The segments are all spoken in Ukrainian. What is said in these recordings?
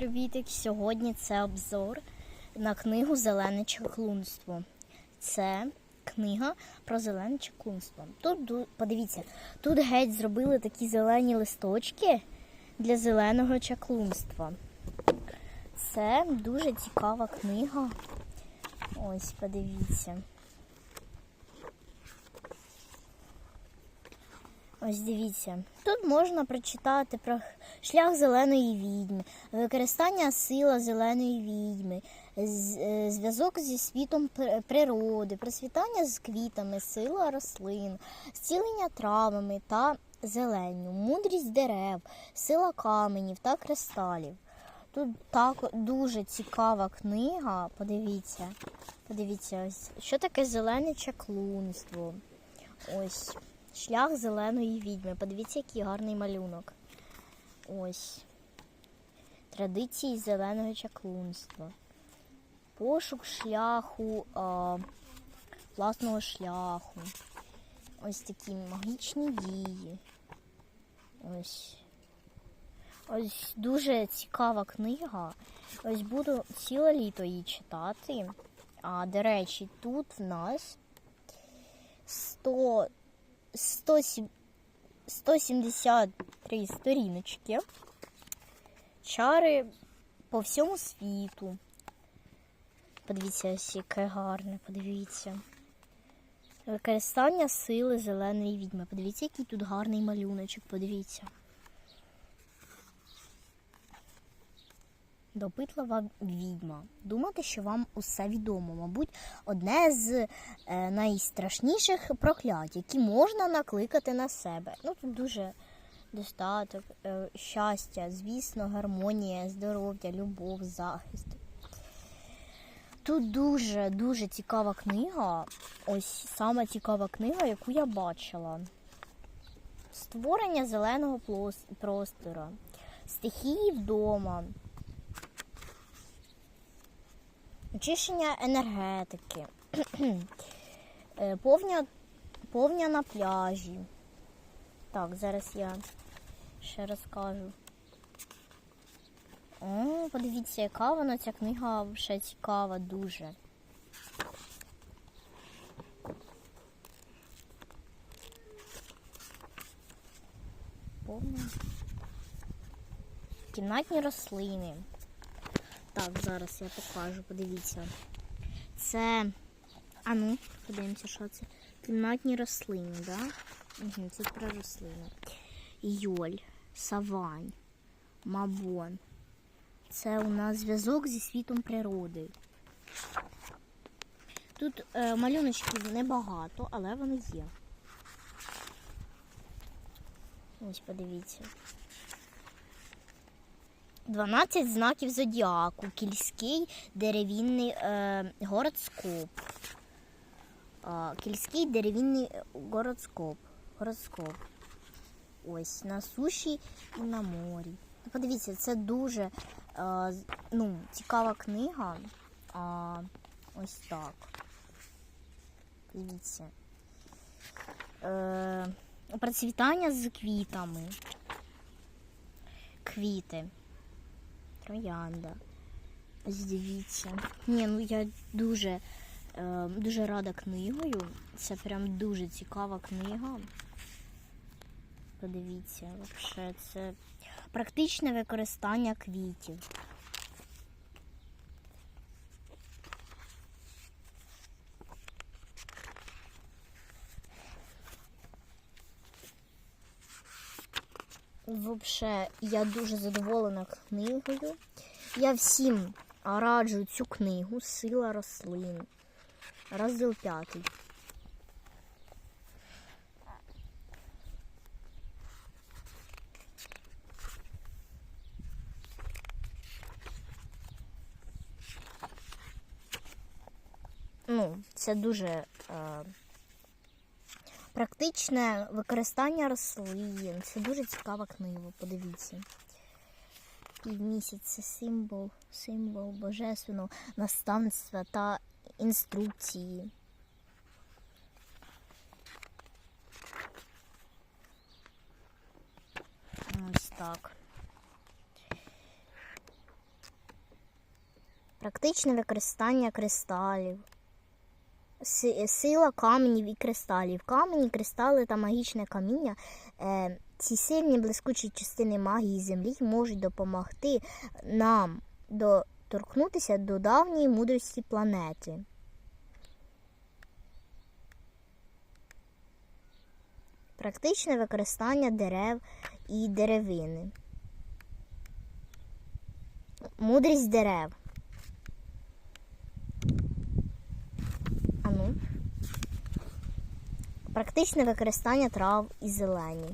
привітик! Сьогодні це обзор на книгу Зелене чаклунство. Це книга про зелене чаклунство. Тут подивіться, тут геть зробили такі зелені листочки для зеленого чаклунства. Це дуже цікава книга. Ось, подивіться. Ось дивіться. Тут можна прочитати про шлях зеленої відьми, використання сила зеленої відьми, е, зв'язок зі світом природи, просвітання з квітами, сила рослин, зцілення травами та зеленню, мудрість дерев, сила каменів та кристалів. Тут так дуже цікава книга. Подивіться. Подивіться, ось що таке зелене чаклунство. Ось. Шлях зеленої відьми. Подивіться, який гарний малюнок. Ось. Традиції зеленого чаклунства. Пошук шляху, а, власного шляху. Ось такі магічні дії. Ось. Ось дуже цікава книга. Ось буду ціле літо її читати. А, до речі, тут в нас 100 107 173 сторіночки. Чари по всьому світу. Подивіться, яке гарне, подивіться. Використання сили зеленої відьми. Подивіться, який тут гарний малюночок, подивіться. Допитлива відьма. Думати, що вам усе відомо. Мабуть, одне з е, найстрашніших проклять, які можна накликати на себе. Ну, тут дуже достаток, е, щастя, звісно, гармонія, здоров'я, любов, захист. Тут дуже дуже цікава книга. Ось саме цікава книга, яку я бачила. Створення зеленого простору, стихії вдома. Очищення енергетики, Е, повня, повня на пляжі. Так, зараз я ще розкажу. О, подивіться, яка вона ця книга ще цікава дуже. Повна. Кімнатні рослини. Так, зараз я покажу, подивіться. Це. А ну, подивимося, що це. Кімнатні рослини, да? Угу, це про рослини. Йоль, савань, мабон. Це у нас зв'язок зі світом природи. Тут е, малюночків небагато, але вони є. Ось подивіться. 12 знаків зодіаку, кільський деревінний е, гороскоп. А, кільський деревінний гороскоп. Гороскоп. Ось на суші і на морі. Ну, Подивіться, це дуже е, ну, цікава книга. А, ось так. Дивіться. Е, процвітання з квітами. Квіти. Троянда. Ось дивіться. Ні, ну я дуже, е, дуже рада книгою. Це прям дуже цікава книга. Подивіться, взагалі, це практичне використання квітів. Взагалі, я дуже задоволена книгою. Я всім раджу цю книгу Сила рослин. Розділ п'ятий. Ну, це дуже е, практичне використання рослин. Це дуже цікава книга, подивіться. Півмісяць це символ, символ божественного наставництва та інструкції. Ось так. Практичне використання кристалів. Си- Сила каменів і кристалів. Камені, кристали та магічне каміння. Е, ці сильні блискучі частини магії Землі можуть допомогти нам доторкнутися до давньої мудрості планети. Практичне використання дерев і деревини. Мудрість дерев. Практичне використання трав і зелені.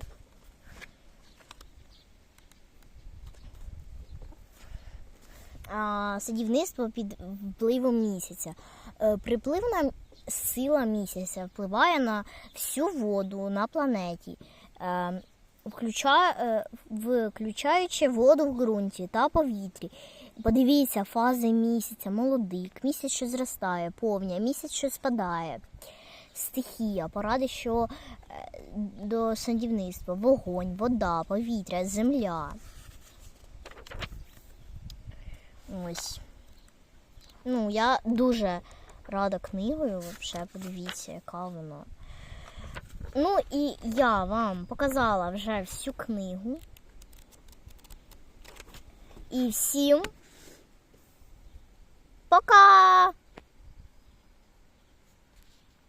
Садівництво під впливом місяця. Е, Припливна сила місяця впливає на всю воду на планеті, е, е, включаючи воду в ґрунті та повітрі. Подивіться фази місяця, молодик, місяць, що зростає, повня, місяць, що спадає. Стихія, поради, що е, до садівництва, вогонь, вода, повітря, земля. Ось. Ну, я дуже рада книгою, взагалі, подивіться, яка вона. Ну і я вам показала вже всю книгу. І всім пока!